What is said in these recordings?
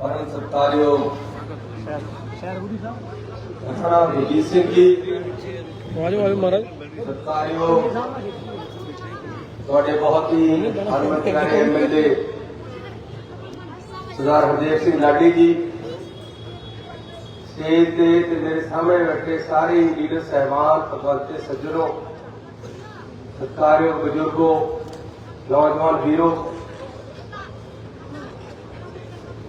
ਪਰਮ ਸਤਕਾਰਯੋਗ ਸ਼ਹਿਰ ਗੁਰੀ ਸਾਹਿਬ? ਅਖੜਾ ਰਣਜੀਤ ਸਿੰਘ ਜੀ। ਆਜੋ ਆਜੋ ਮਹਾਰਾਜ। ਸਤਕਾਰਯੋਗ ਤੁਹਾਡੇ ਬਹੁਤ ਹੀ ਹਰਮਤ ਪਿਆਰੇ ਐਮਐਲਏ ਸਰਦਾਰ ਹਰਦੇਵ ਸਿੰਘ ਲਾਡੀ ਜੀ। ਸਟੇਜ ਤੇ ਤੇ ਮੇਰੇ ਸਾਹਮਣੇ ਬੈਠੇ ਸਾਰੇ ਲੀਡਰ ਸਹਿਬਾਨ ਭਗਵੰਤੇ ਸੱਜਣੋ ਸਤਕਾਰਯੋਗ ਬਜ਼ੁਰਗੋ ਨੌਜਵਾਨ ਵੀਰੋ।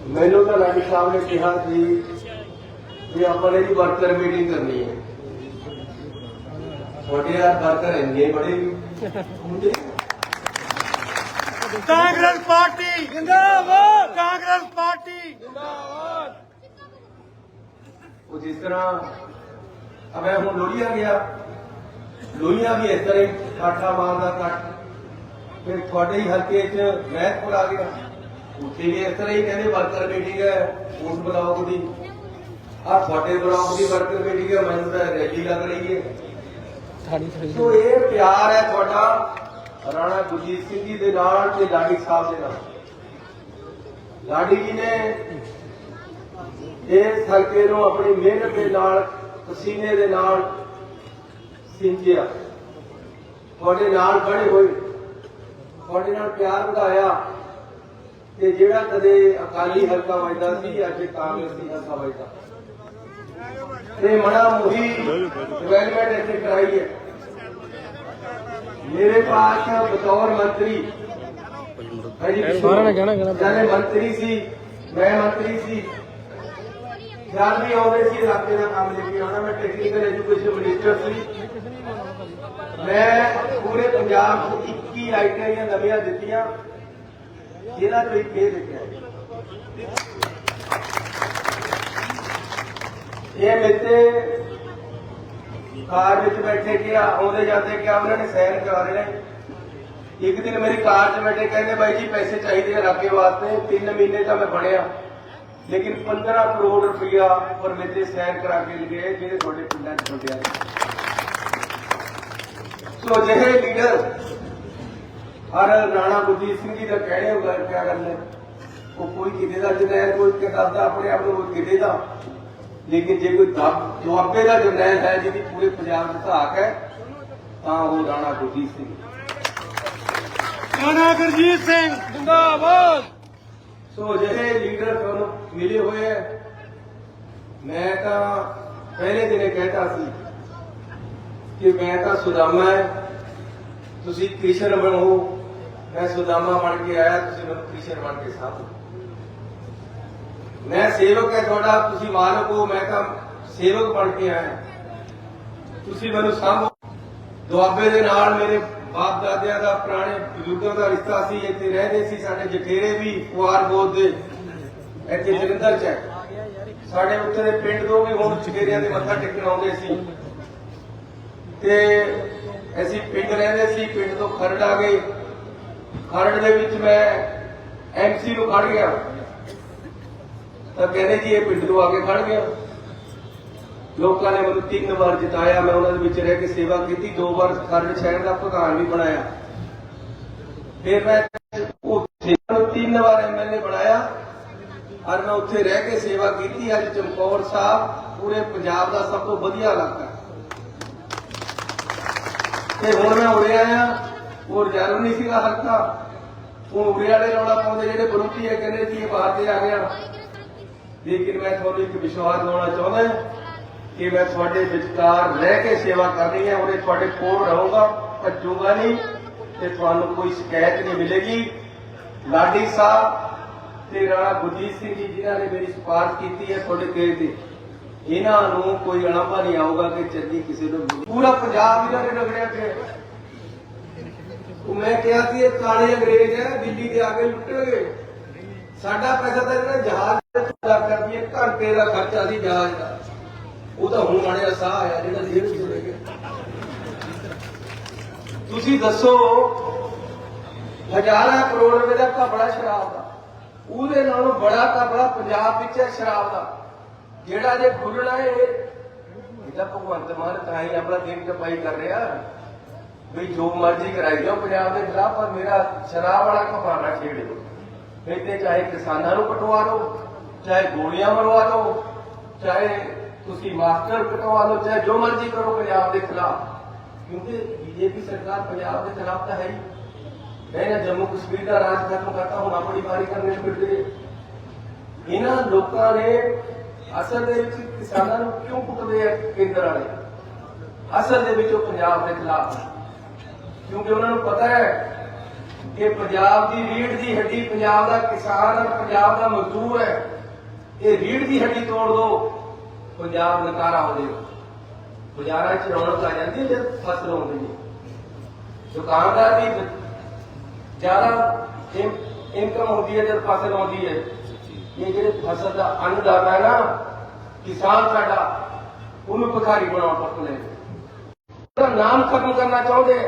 ਮੈਨੂੰ ਤਾਂ ਲਾਡੀ ਸਾਹਿਬ ਨੇ ਕਿਹਾ ਕਿ ਆਪਾਂ ਨੇ ਜੀ ਵਰਕਰ ਮੀਟਿੰਗ ਕਰਨੀ ਹੈ। ਤੁਹਾਡੇ ਯਾਰ ਵਰਕਰ ਇੰਨੇ ਬੜੇ। ਹੁੰਦੇ ਕਾਂਗਰਸ ਪਾਰਟੀ ਜਿੰਦਾਬਾਦ! ਕਾਂਗਰਸ ਪਾਰਟੀ! ਉਹ ਜਿਸ ਤਰ੍ਹਾਂ ਅਬੇ ਹੁਣ ਲੋਹੀਆ ਗਿਆ। ਲੋਹੀਆ ਵੀ ਇਸ ਤਰ੍ਹਾਂ ਕਾਠਾ ਮਾਰਦਾ ਕੱਟ। ਫਿਰ ਤੁਹਾਡੇ ਹੀ ਹਲਕੇ 'ਚ ਮਹਿਤਪੁਰ ਆ ਗਿਆ। ਉੱਥੇ ਵੀ ਇਸ ਤਰ੍ਹਾਂ ਹੀ ਕਹਿੰਦੇ ਵਰਕਰ ਮੀਟਿੰਗ ਹੈ ਉਸ ਬਲਾਕ ਦੀ। ਆ ਤੁਹਾਡੇ ਬਲਾਕ ਦੀ ਵਰਕਰ ਮੀਟਿੰਗ ਹੈ ਮੈਨੂੰ ਤਾਂ ਰੈਲੀ ਲੱਗ ਰਹੀ ਹੈ। ਸੋ ਇਹ ਪਿਆਰ ਹੈ ਤੁਹਾਡਾ ਰਾਣਾ ਗੁਰਜੀਤ ਸਿੰਘ ਜੀ ਦੇ ਨਾਲ ਤੇ ਲਾਡੀ ਸਾਹਿਬ ਦੇ ਨਾਲ। ਲਾਡੀ ਜੀ ਨੇ ਇਸ ਹਲਕੇ ਨੂੰ ਆਪਣੀ ਮਿਹਨਤ ਦੇ ਨਾਲ ਪਸੀਨੇ ਦੇ ਨਾਲ ਸਿੰਜਿਆ। ਤੁਹਾਡੇ ਨਾਲ ਖੜੇ ਹੋਏ ਤੁਹਾਡੇ ਨਾਲ ਪਿਆਰ ਵਧਾਇਆ। ਤੇ ਜਿਹੜਾ ਕਦੇ ਅਕਾਲੀ ਹਲਕਾ ਵੱਜਦਾ ਸੀ ਅੱਜ ਕਾਂਗਰਸੀ ਹਲਕਾ ਵੱਜਦਾ। ਤੇ ਮਣਾ ਮੁਹੀ ਡਿਵੈਲਪਮੈਂਟ ਇੱਥੇ ਕਰਾਈ ਹੈ। ਮੇਰੇ ਪਾਸ ਬਤੌਰ ਮੰਤਰੀ ਸਾਰਿਆਂ ਨੇ ਕਹਿਣਾ ਕਹਿਣਾ। ਜਦ ਮੰਤਰੀ ਸੀ ਮੈਂ ਮੰਤਰੀ ਸੀ। ਖਿਆਲ ਵੀ ਆਉਂਦੇ ਸੀ ਇਲਾਕੇ ਦਾ ਕੰਮ ਲੈ ਕੇ ਆਉਣਾ ਮੈਂ ਟੈਕਨੀਕਲ ਐਜੂਕੇਸ਼ਨ ਮਿਨਿਸਟਰ ਸੀ। ਮੈਂ ਪੂਰੇ ਪੰਜਾਬ ਨੂੰ 21 ਆਈਟੀਆਈਆਂ ਨਵੀਆਂ ਦਿੱਤੀਆਂ। ਜਿਹਨਾਂ ਤੋਂ ਇੱਕ ਇਹ ਇਹ ਮੇਤੇ ਕਾਰ ਵਿੱਚ ਬੈਠੇ ਕਿ ਆਉਂਦੇ ਜਾਂਦੇ ਕਿ ਉਹਨਾਂ ਨੇ ਸੈਰ ਕਰਾ ਰਹੇ ਨੇ ਇੱਕ ਦਿਨ ਮੇਰੀ ਕਾਰ 'ਚ ਬੈਠੇ ਕਹਿੰਦੇ, ਬਾਈ ਜੀ, ਪੈਸੇ ਚਾਹੀਦੇ ਆ ਰਾਕੇ ਵਾਸਤੇ 3 ਮਹੀਨੇ ਤਾਂ ਮੈਂ ਬਣਿਆ। ਲੇਕਿਨ 15 ਕਰੋੜ ਰੁਪਇਆ ਪਰ ਮੇਤੇ ਸੈਰ ਕਰਾ ਕੇ ਲਗੇ ਜਿਹੜੇ ਤੁਹਾਡੇ ਪਿੰਡਾਂ 'ਚ ਹੁੰਦੇ ਆ। ਸੋ ਜਿਹੇ ਲੀਡਰ ਹਰ ਰਾਣਾ ਗੁਰਜੀਤ ਸਿੰਘ ਜੀ ਦਾ ਕਹਿਣੇ ਹੋ ਗੱਲ ਕਿਆ ਗੱਲ ਹੈ? ਉਹ ਕੋਈ ਕਿਤੇ ਦਾ ਜਨੈਲ ਕੋਈ ਕਰਦਾ ਆਪਣੇ ਆਪ ਨੂੰ ਕੋਈ ਕਿਤੇ ਦਾ। ਲੇਕਿਨ ਜੇ ਕੋਈ ਦਬ- ਦੁਆਬੇ ਦਾ ਜਰਨੈਲ ਹੈ ਜਿਹਦੀ ਪੂਰੇ ਪੰਜਾਬ ਦੀ ਧਾਕ ਹੈ ਤਾਂ ਉਹ ਰਾਣਾ ਗੁਰਜੀਤ ਸਿੰਘ। ਰਾਣਾ ਗੁਰਜੀਤ ਸਿੰਘ ਜਿੰਦਾਬਾਦ! ਸੋ ਜਿਹੜੇ ਲੀਡਰ ਤੁਹਾਨੂੰ ਮਿਲੇ ਹੋਏ ਹੈ। ਮੈਂ ਤਾਂ ਪਹਿਲੇ ਦਿਨੇ ਕਹਿਤਾ ਸੀ ਕਿ ਮੈਂ ਤਾਂ ਸੁਦਾਮਾ ਹੈ। ਤੁਸੀਂ ਕ੍ਰਿਸ਼ਨ ਬਣੋ। ਮੈਂ ਸੁਦਾਮਾ ਬਣ ਕੇ ਆਇਆ, ਤੁਸੀਂ ਮੈਨੂੰ ਕ੍ਰਿਸ਼ਨ ਬਣ ਕੇ ਸਾਥ ਮੈਂ ਸੇਵਕ ਹੈ ਤੁਹਾਡਾ, ਤੁਸੀਂ ਮਾਲਕ ਹੋ, ਮੈਂ ਤਾਂ ਸੇਵਕ ਬਣ ਕੇ ਆਇਆ। ਤੁਸੀਂ ਮੈਨੂੰ ਸਾਂਭੋ। ਦੁਆਬੇ ਦੇ ਨਾਲ ਮੇਰੇ ਬਾਪ ਦਾਦਿਆਂ ਦਾ, ਪੁਰਾਣੇ ਬਜ਼ੁਰਗਾਂ ਦਾ ਰਿਸ਼ਤਾ ਸੀ, ਇੱਥੇ ਰਹਿੰਦੇ ਸੀ, ਸਾਡੇ ਜਠੇਰੇ ਵੀ ਕੁਆਰ ਗੋਦ ਦੇ। ਇੱਥੇ ਜਲੰਧਰ ਚ ਹੈ। ਸਾਡੇ ਉੱਥੇ ਦੇ ਪਿੰਡ ਤੋਂ ਵੀ ਹੁਣ ਜਠੇਰਿਆਂ ਦੇ ਮੱਥਾ ਟੇਕਣ ਆਉਂਦੇ ਸੀ। ਤੇ ਅਸੀਂ ਪਿੰਡ ਰਹਿੰਦੇ ਸੀ, ਪਿੰਡ ਤੋਂ ਖਰੜ ਆ ਗਏ। ਖਰੜ ਦੇ ਵਿੱਚ ਮੈਂ ਐਮਸੀ ਨੂੰ ਖੜ ਗਿਆ। ਤਾਂ ਕਹਿੰਦੇ ਜੀ ਇਹ ਪਿੰਡ ਤੋਂ ਆ ਕੇ ਖੜ ਗਿਆ। ਲੋਕਾਂ ਨੇ ਮੈਨੂੰ ਤਿੰਨ ਵਾਰ ਜਿਤਾਇਆ, ਮੈਂ ਉਹਨਾਂ ਦੇ ਵਿੱਚ ਰਹਿ ਕੇ ਸੇਵਾ ਕੀਤੀ। ਦੋ ਵਾਰ ਖਰੜ ਸ਼ਹਿਰ ਦਾ ਪ੍ਰਧਾਨ ਵੀ ਬਣਾਇਆ। ਫਿਰ ਮੈਂ ਉੱਥੇ ਮੈਨੂੰ ਤਿੰਨ ਵਾਰ ਐਮਐਲਏ ਬਣਾਇਆ ਔਰ ਮੈਂ ਉੱਥੇ ਰਹਿ ਕੇ ਸੇਵਾ ਕੀਤੀ। ਅੱਜ ਚਮਕੌਰ ਸਾਹਿਬ ਪੂਰੇ ਪੰਜਾਬ ਦਾ ਸਭ ਤੋਂ ਵਧੀਆ ਇਲਾਕਾ। ਤੇ ਹੁਣ ਮੈਂ ਉਰੇ ਆਇਆ। ਉਹ ਰਜਾਰੂ ਨਹੀਂ ਸੀਗਾ ਹਲਕਾ ਉਹ ਉਰੇ ਵਾਲੇ ਰੌਲਾ ਪਾਉਂਦੇ ਜਿਹੜੇ ਵਿਰੋਧੀ ਹੈ ਕਹਿੰਦੇ ਜੀ ਇਹ ਬਾਹਰ ਤੇ ਆ ਗਿਆ। ਲੇਕਿਨ ਮੈਂ ਤੁਹਾਨੂੰ ਇੱਕ ਵਿਸ਼ਵਾਸ ਦਿਵਾਉਣਾ ਚਾਹੁੰਦਾ ਕਿ ਮੈਂ ਤੁਹਾਡੇ ਵਿਚਕਾਰ ਰਹਿ ਕੇ ਸੇਵਾ ਕਰਨੀ ਹੈ ਉਹਦੇ ਤੁਹਾਡੇ ਕੋਲ ਰਹੂੰਗਾ, ਭੱਜੂਗਾ ਨਹੀਂ ਤੇ ਤੁਹਾਨੂੰ ਕੋਈ ਸ਼ਿਕਾਇਤ ਨਹੀਂ ਮਿਲੇਗੀ। ਲਾਡੀ ਸਾਹਿਬ ਤੇ ਰਾਣਾ ਗੁਰਜੀਤ ਸਿੰਘ ਜੀ, ਜਿਨ੍ਹਾਂ ਨੇ ਮੇਰੀ ਸਿਫਾਰਿਸ਼ ਕੀਤੀ ਹੈ ਤੁਹਾਡੇ ਕਹੇ ਤੇ, ਇਹਨਾਂ ਨੂੰ ਕੋਈ ਅਣਾਪਾ ਨਹੀਂ ਆਊਗਾ ਕਿ ਚੱਜੀ ਕਿਸੇ ਨੂੰ ਮਿਲੀ। ਪੂਰਾ ਪੰਜਾਬ ਇਹਨਾਂ ਨੇ ਰਗੜਿਆ ਪਿਆ ਉਹ ਮੈਂ ਕਿਹਾ ਸੀ, ਇਹ ਕਾਲੇ ਅੰਗਰੇਜ਼ ਹੈ, ਦਿੱਲੀ ਦੇ ਆ ਕੇ ਲੁੱਟਣਗੇ। ਸਾਡਾ ਪੈਸਾ ਤਾਂ ਇਹਨਾਂ ਜਹਾਜ਼ ਤੇ ਪੂਰਾ ਕਰ ਦਈਏ ਘੰਟੇ ਦਾ ਖਰਚਾ ਸੀ ਜਹਾਜ਼ ਦਾ। ਉਹ ਤਾਂ ਹੁਣ ਮਾੜਿਆ ਸਾਹ ਆਇਆ, ਜਿਹੜਾ ਜੇਲ੍ਹ ਚ ਚਲੇ ਗਿਆ। ਤੁਸੀਂ ਦੱਸੋ, ਹਜ਼ਾਰਾਂ ਕਰੋੜ ਰੁਪਏ ਦਾ ਘਪਲਾ ਸ਼ਰਾਬ ਦਾ। ਉਹਦੇ ਨਾਲੋਂ ਬੜਾ ਘਪਲਾ ਪੰਜਾਬ ਵਿੱਚ ਹੈ ਸ਼ਰਾਬ ਦਾ। ਜਿਹੜਾ ਜੇ ਖੁੱਲਣਾ ਹੈ ਇਹਦਾ ਭਗਵੰਤ ਮਾਨ ਤਾਂ ਹੀ ਆਪਣਾ ਦਿਨ ਕਪਾਈ ਕਰ ਰਿਹਾ। ਵੀ ਜੋ ਮਰਜ਼ੀ ਕਰਾਈ ਜਾਓ ਪੰਜਾਬ ਦੇ ਖਿਲਾਫ, ਪਰ ਮੇਰਾ ਸ਼ਰਾਬ ਵਾਲਾ ਘਪਲਾ ਨਾ ਇੱਥੇ ਚਾਹੇ ਕਿਸਾਨਾਂ ਨੂੰ ਪਟਵਾ ਲਓ ਚਾਹੇ ਗੋਲੀਆਂ ਮਰਵਾ ਲਓ ਚਾਹੇ ਤੁਸੀਂ ਮਾਸਟਰ ਕਟਵਾ ਲਓ ਚਾਹੇ ਜੋ ਮਰਜ਼ੀ ਕਰੋ ਪੰਜਾਬ ਦੇ ਖਿਲਾਫ। ਕਿਉਂਕਿ ਬੀਜੇਪੀ ਸਰਕਾਰ ਪੰਜਾਬ ਦੇ ਖਿਲਾਫ ਤਾਂ ਹੈ ਹੀ। ਇਹਨੇ ਜੰਮੂ ਕਸ਼ਮੀਰ ਦਾ ਰਾਜ ਖਤਮ ਕਰਤਾ, ਹੁਣ ਆਪਣੀ ਵਾਰੀ ਕਰਨੇ ਫਿਰਦੇ ਇਹਨਾਂ ਲੋਕਾਂ ਨੇ ਅਸਲ ਦੇ ਵਿੱਚ ਕਿਸਾਨਾਂ ਨੂੰ ਕਿਉਂ ਕੁੱਟਦੇ ਆ ਕੇਂਦਰ ਵਾਲੇ? ਅਸਲ ਦੇ ਵਿੱਚ ਉਹ ਪੰਜਾਬ ਦੇ ਖਿਲਾਫ ਕਿਉਂਕਿ ਉਹਨਾਂ ਨੂੰ ਪਤਾ ਹੈ ਕਿ ਪੰਜਾਬ ਦੀ ਰੀੜ ਦੀ ਹੱਡੀ ਪੰਜਾਬ ਦਾ ਕਿਸਾਨ ਹੈ ਪੰਜਾਬ ਦਾ ਮਜ਼ਦੂਰ ਹੈ। ਇਹ ਰੀੜ ਦੀ ਹੱਡੀ ਤੋੜ ਦੋ, ਪੰਜਾਬ ਨਕਾਰਾ ਹੋ ਜਾਏਗਾ। ਬਾਜ਼ਾਰਾਂ 'ਚ ਰੌਣਕ ਆ ਜਾਂਦੀ ਹੈ ਜਦ ਫਸਲ ਆਉਂਦੀ ਹੈ ਦੁਕਾਨਦਾਰ ਦੀ ਜ਼ਿਆਦਾ ਇਨਕਮ ਹੁੰਦੀ ਹੈ ਜਦ ਫਸਲ ਆਉਂਦੀ ਹੈ। ਇਹ ਜਿਹੜੇ ਫਸਲ ਦਾ ਅੰਨਦਾਤਾ ਹੈ ਨਾ, ਕਿਸਾਨ ਸਾਡਾ, ਉਹਨੂੰ ਭਿਖਾਰੀ ਬਣਾਉਣ ਪੱਕ ਲੈ ਨਾਮ ਖਤਮ ਕਰਨਾ ਚਾਹੁੰਦੇ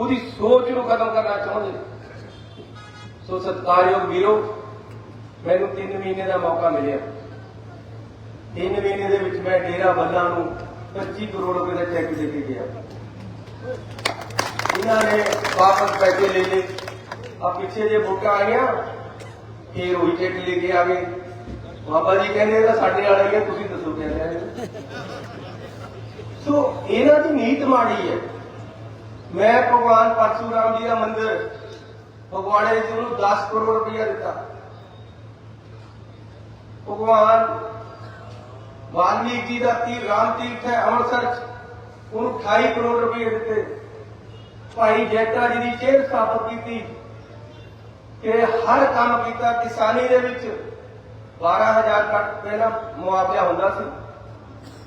ਉਹਦੀ ਸੋਚ ਨੂੰ ਖਤਮ ਕਰਨਾ ਚਾਹੁੰਦੇ। ਸੋ ਸਤਿਕਾਰਯੋਗ ਵੀਰੋ, ਮੈਨੂੰ 3 ਮਹੀਨੇ ਦਾ ਮੌਕਾ ਮਿਲਿਆ। 3 ਮਹੀਨੇ ਦੇ ਵਿੱਚ ਮੈਂ ਡੇਰਾ ਬੱਲਾ ਨੂੰ 25 ਕਰੋੜ ਰੁਪਏ ਦਾ ਚੈੱਕ ਦੇ ਕੇ ਗਿਆ। ਇਹਨਾਂ ਨੇ ਵਾਪਸ ਪੈਸੇ ਲੈ ਲਏ। ਆ ਪਿੱਛੇ ਜੇ ਵੋਟਾਂ ਆਈਆਂ ਫੇਰ ਉਹੀ ਚੈੱਕ ਲੈ ਕੇ ਆ ਗਏ। ਬਾਬਾ ਜੀ ਕਹਿੰਦੇ ਤਾਂ ਸਾਡੇ ਵਾਲਾ ਹੀ ਹੈ ਤੁਸੀਂ ਦੱਸੋ ਕਹਿੰਦੇ ਆ ਸੋ ਇਹਨਾਂ ਦੀ ਨੀਤ ਮਾੜੀ ਹੈ। ਮੈਂ ਭਗਵਾਨ ਪਰਸ਼ੂਰਾਮ ਜੀ ਦਾ ਮੰਦਿਰ ਫਗਵਾੜੇ ਜੀ ਨੂੰ 10 ਕਰੋੜ ਰੁਪਇਆ ਦਿੱਤਾ। ਭਗਵਾਨ ਵਾਲਮੀਕ ਜੀ ਦਾ ਤੀਰ ਰਾਮ ਤੀਰਥ ਹੈ ਅੰਮ੍ਰਿਤਸਰ 'ਚ, ਉਹਨੂੰ 28 ਕਰੋੜ ਰੁਪਏ ਦਿੱਤੇ। ਭਾਈ ਜੈਤਾ ਜੀ ਦੀ ਚੇਤ ਸਥਾਪਿਤ ਕੀਤੀ ਕਿ ਹਰ ਕੰਮ ਕੀਤਾ। ਕਿਸਾਨੀ ਦੇ ਵਿੱਚ 12000 ਕੱਟ ਪਹਿਲਾਂ ਮੁਆਵਜ਼ਾ ਹੁੰਦਾ ਸੀ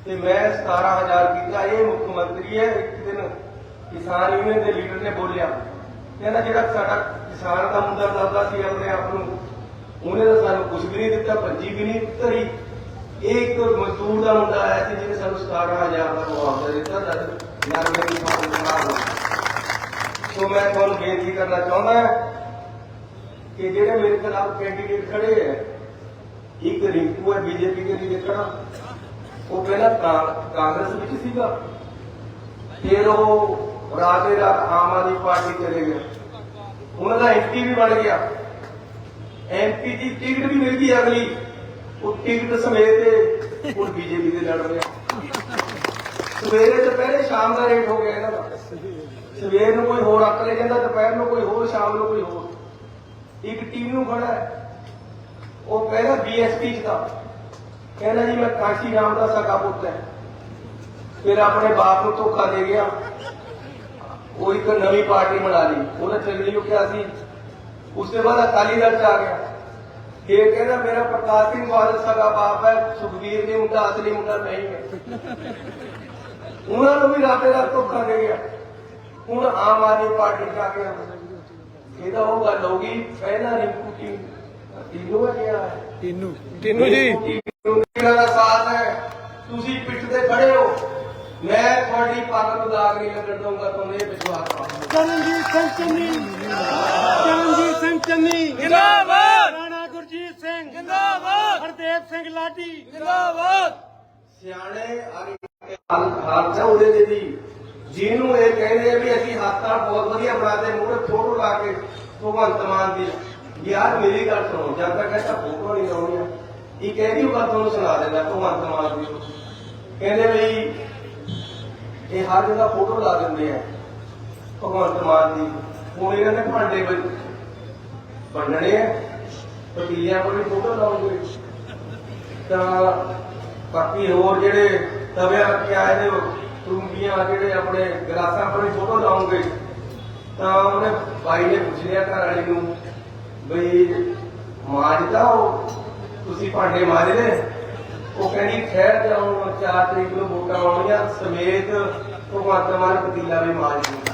ਤੇ ਮੈਂ 17000 ਕੀਤਾ। ਇਹ ਮੁੱਖ ਮੰਤਰੀ ਹੈ ਇੱਕ ਦਿਨ ਕਿਸਾਨ ਯੂਨੀਅਨ ਦੇ ਲੀਡਰ ਨੇ ਬੋਲਿਆ। ਕਹਿੰਦਾ ਜਿਹੜਾ ਸਾਡਾ ਕਿਸਾਨ ਦਾ ਮੁੰਡਾ ਦਾਦਾ ਸੀ ਆਪਣੇ ਆਪ ਨੂੰ, ਉਹਨੇ ਤਾਂ ਸਾਨੂੰ ਕੁਝ ਵੀ ਨਹੀਂ ਦਿੱਤਾ, ਭੱਜੀ ਵੀ ਨਹੀਂ ਧਰੀ। ਇਹ ਇੱਕ ਮਜ਼ਦੂਰ ਦਾ ਮੁੰਡਾ ਆਇਆ ਸੀ ਜਿਹਨੇ ਸਾਨੂੰ 17000 ਦਾ ਮੁਆਵਜ਼ਾ ਦਿੱਤਾ ਜਦ ਨਰਮੇ ਦੀ ਫਸਲ ਖਰਾਬ ਹੋ ਸੋ ਮੈਂ ਤੁਹਾਨੂੰ ਬੇਨਤੀ ਕਰਨਾ ਚਾਹੁੰਦਾ ਕਿ ਜਿਹੜੇ ਮੇਰੇ ਖਿਲਾਫ ਕੈਂਡੀਡੇਟ ਖੜੇ ਹੈ ਇੱਕ ਰਿੰਕੂ ਹੈ ਬੀਜੇਪੀ ਦੇ ਲਈ ਖੜਾ। ਉਹ ਪਹਿਲਾਂ ਕਾਂਗਰਸ ਵਿੱਚ ਸੀਗਾ। ਫਿਰ ਉਹ ਰਾਤੇ ਰਾਤ ਆਮ ਆਦਮੀ ਪਾਰਟੀ ਚਲੇ ਗਿਆ। ਉਹਨਾਂ ਦਾ ਐਮਪੀ ਵੀ ਬਣ ਗਿਆ। ਐਮਪੀ ਦੀ ਟਿਕਟ ਵੀ ਮਿਲ ਗਈ ਅਗਲੀ। ਉਹ ਟਿਕਟ ਸਮੇਤ ਹੁਣ ਬੀਜੇਪੀ ਦੇ ਲੜ ਰਿਹਾ। ਸਵੇਰੇ ਦੁਪਹਿਰੇ ਸ਼ਾਮ ਦਾ ਰੇਟ ਹੋ ਗਿਆ ਇਹਨਾਂ ਦਾ। ਸਵੇਰ ਨੂੰ ਕੋਈ ਹੋਰ ਅੱਕ ਲੈ ਜਾਂਦਾ, ਦੁਪਹਿਰ ਨੂੰ ਕੋਈ ਹੋਰ, ਸ਼ਾਮ ਨੂੰ ਕੋਈ ਹੋਰ। ਇੱਕ ਟੀਮ ਨੂੰ ਖੜਾ ਹੈ। ਉਹ ਪਹਿਲਾਂ ਬੀਐਸਪੀ ਚ ਦਾ ਕਹਿੰਦਾ ਜੀ ਮੈਂ ਕਾਸ਼ੀ ਰਾਮ ਦਾ ਸਕਾ ਪੁੱਤ ਹੈ। ਫਿਰ ਆਪਣੇ ਬਾਪ ਨੂੰ ਧੋਖਾ ਦੇ ਗਿਆ। ਉਹ ਇੱਕ ਨਵੀਂ ਪਾਰਟੀ ਬਣਾ ਲਈ। ਉਹਨੇ ਚੰਗਲੀ ਨੂੰ ਕਿਹਾ ਸੀ। ਉਸ ਤੋਂ ਬਾਅਦ ਅਕਾਲੀ ਦਲ ਚ ਆ ਗਿਆ। ਇਹ ਕਹਿੰਦਾ ਮੇਰਾ ਪ੍ਰਕਾਸ਼ ਸਿੰਘ ਬਾਦਲ ਸਗਾ ਬਾਪ ਹੈ। ਸੁਖਬੀਰ ਨੇ ਮੁੰਡਾ ਅਸਲੀ ਮੁੰਡਾ ਨਹੀਂ ਹੈ। ਉਹਨਾਂ ਨੂੰ ਵੀ ਰਾਤੇ ਰਾਤ ਧੋਖਾ ਦੇ ਗਿਆ। ਹੁਣ ਆਮ ਆਦਮੀ ਪਾਰਟੀ ਚ ਆ ਗਿਆ। ਇਹਦਾ ਉਹ ਗੱਲ ਹੋ ਗਈ ਪਹਿਲਾਂ ਰਿੰਕੂ ਟੀਮ ਟੀਨੂ ਹੈ ਹੈ? ਤੀਨੂ ਤੀਨੂ ਜੀ ਦਾ ਸਾਥ ਹੈ। ਤੁਸੀਂ ਪਿੱਠ ਤੇ ਖੜੇ ਹੋ। ਮੈਂ ਤੁਹਾਡੀ ਪੱਗ ਨੂੰ ਦਾਗ ਨਹੀਂ ਲੱਗਣ ਦਊਂਗਾ ਤੁਹਾਨੂੰ ਇਹ ਵਿਸ਼ਵਾਸ ਪਾਓ ਚਰਨਜੀਤ ਸਿੰਘ ਚੰਨੀ। ਚਰਨਜੀਤ ਸਿੰਘ ਚੰਨੀ। ਜਿੰਦਾਬਾਦ! ਰਾਣਾ ਗੁਰਜੀਤ ਸਿੰਘ। ਜਿੰਦਾਬਾਦ! ਹਰਦੇਵ ਸਿੰਘ ਲਾਡੀ। ਜਿੰਦਾਬਾਦ! ਸਿਆਣੇ ਹਾਲ ਹਾਲ ਹੈ ਉਹਦੇ ਦੇ ਦੀ। ਜਿਹਨੂੰ ਇਹ ਕਹਿੰਦੇ ਆ ਵੀ ਅਸੀਂ ਹੱਥਾਂ ਬਹੁਤ ਵਧੀਆ ਬਣਾਦੇ ਮੂਹਰੇ ਫੋਟੋ ਲਾ ਕੇ ਭਗਵੰਤ ਮਾਨ ਦੀ। ਯਾਰ ਮੇਰੀ ਗੱਲ ਸੁਣੋ ਜਦ ਤੱਕ ਐਸਾ ਫੋਟੋ ਨਹੀਂ ਲਾਉਣੀ ਇਹ ਕਹਿੰਦੀ ਉਹ ਗੱਲ ਤੁਹਾਨੂੰ ਸੁਣਾ ਦਿੰਦਾ ਭਗਵੰਤ ਮਾਨ ਦੀ? ਕਹਿੰਦੇ ਵੀ ਇਹ ਹਰ ਜਗ੍ਹਾ ਫੋਟੋ ਲਾ ਦਿੰਦੇ ਆ। ਭਗਵੰਤ ਮਾਨ ਦੀ। ਹੁਣ ਇਹਨਾਂ ਨੇ ਭਾਂਡੇ ਵਿੱਚ ਵੰਡਣੇ ਆ। ਪਤੀਲਿਆਂ ਕੋਲ ਵੀ ਫੋਟੋ ਲਾਉਂਗੇ ਤਾਂ ਬਾਕੀ ਹੋਰ ਜਿਹੜੇ ਤਵਿਆਂ ਰੱਖੇ ਆਏ ਨੇ ਟੁੰਬੀਆਂ ਜਿਹੜੇ ਆਪਣੇ ਗਲਾਸਾਂ ਪਰ ਵੀ ਫੋਟੋ ਲਾਉਂਗੇ ਤਾਂ ਉਹਨੇ ਬਾਈ ਨੇ ਪੁੱਛ ਲਿਆ ਘਰ ਵਾਲੀ ਨੂੰ, ਬਈ ਮਾਂਜਦਾ ਉਹ? ਤੁਸੀਂ ਭਾਂਡੇ ਮਾਂਜ ਉਹ ਕਹਿੰਦੀ ਖਹਿਰ ਤੇ ਆਉਣ 4 ਤਰੀਕ ਨੂੰ ਵੋਟਾਂ ਆਉਣੀਆਂ ਸਮੇਤ ਭਗਵੰਤ ਮਾਨ ਪਤੀਲਾ ਵੀ ਮਾਂਜ ਲੂਗਾ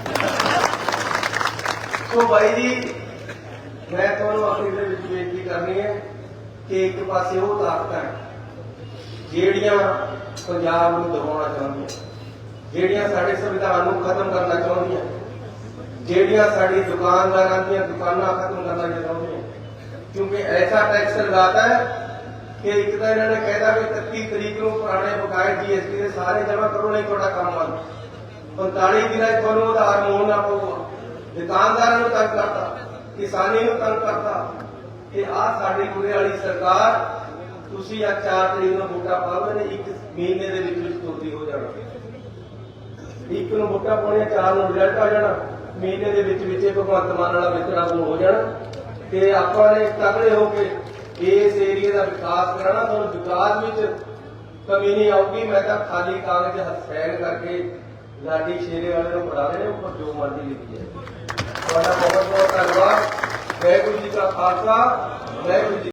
ਸੋ ਬਾਈ ਜੀ, ਮੈਂ ਤੁਹਾਨੂੰ ਆਪਣੀ ਦੇ ਵਿੱਚ ਬੇਨਤੀ ਕਰਨੀ ਹੈ ਕਿ ਇੱਕ ਪਾਸੇ ਉਹ ਤਾਕਤਾਂ ਜਿਹੜੀਆਂ ਪੰਜਾਬ ਨੂੰ ਦਬਾਉਣਾ ਚਾਹੁੰਦੀਆਂ, ਜਿਹੜੀਆਂ ਸਾਡੇ ਸੰਵਿਧਾਨ ਨੂੰ ਖਤਮ ਕਰਨਾ ਚਾਹੁੰਦੀਆਂ, ਜਿਹੜੀਆਂ ਸਾਡੀ ਦੁਕਾਨਦਾਰਾਂ ਦੀਆਂ ਦੁਕਾਨਾਂ ਖਤਮ ਕਰਨਾ ਚਾਹੁੰਦੀਆਂ। ਕਿਉਂਕਿ ਐਸਾ ਟੈਕਸ ਲਗਾਤਾ ਹੈ ਕਿ ਇੱਕ ਤਾਂ ਇਹਨਾਂ ਨੇ ਕਹਿਦਾ ਕਿ 31 ਤਰੀਕ ਨੂੰ ਪੁਰਾਣੇ ਬਕਾਏ ਜੀਐਸਟੀ ਦੇ ਸਾਰੇ ਜਮ੍ਹਾਂ ਕਰੋ, ਨਹੀਂ ਤੁਹਾਡਾ ਕੰਮ ਬੰਦ। 45 ਦਿਨਾਂ 'ਚ ਤੁਹਾਨੂੰ ਉਧਾਰ ਮੋੜਨਾ ਪਊਗਾ। ਦੁਕਾਨਦਾਰਾਂ ਨੂੰ ਤੰਗ ਕਰਤਾ, ਕਿਸਾਨੀ ਨੂੰ ਤੰਗ ਕਰਤਾ ਕਿ ਆ ਸਾਡੀ ਗੁਰੇ ਵਾਲੀ ਸਰਕਾਰ, ਤੁਸੀਂ ਆ 4 ਤਰੀਕ ਨੂੰ ਵੋਟਾਂ ਪਾਓਗੇ ਨੇ ਇੱਕ ਮਹੀਨੇ ਦੇ ਵਿੱਚ ਵਿੱਚ ਤੁਰਦੀ ਹੋ ਜਾਣਾ। ਇੱਕ ਨੂੰ ਵੋਟਾਂ ਪਾਉਣੀਆਂ, ਚਾਰ ਨੂੰ ਰਿਜ਼ਲਟ ਆ ਜਾਣਾ। ਮਹੀਨੇ ਦੇ ਵਿੱਚ ਵਿੱਚ ਭਗਵੰਤ ਮਾਨ ਵਾਲਾ ਵਿਤਰਾ ਹੋ ਜਾਣਾ। ਤੇ ਆਪਾਂ ਨੇ ਤਗੜੇ ਹੋ ਕੇ ਇਸ ਏਰੀਆ ਦਾ ਵਿਕਾਸ ਕਰਾਣਾ ਤੁਹਾਨੂੰ ਵਿਕਾਸ ਵਿੱਚ ਕਮੀ ਨਹੀਂ ਆਉਗੀ ਮੈਂ ਤਾਂ ਖਾਲੀ ਕਾਗਜ਼ ਹੱਥ ਕਰਕੇ ਲਾਡੀ ਸ਼ੇਰੇ ਵਾਲੇ ਨੂੰ ਪੜਾ ਦੇਣੇ ਉੱਪਰ ਜੋ ਮਰਜ਼ੀ ਲਿਖੀ ਹੈ ਤੁਹਾਡਾ ਬਹੁਤ ਬਹੁਤ ਧੰਨਵਾਦ। ਵੈਗੁਰੂ ਜੀ ਕਾ ਖਾਲਸਾ ਵੈਗੁਰੂ ਜੀ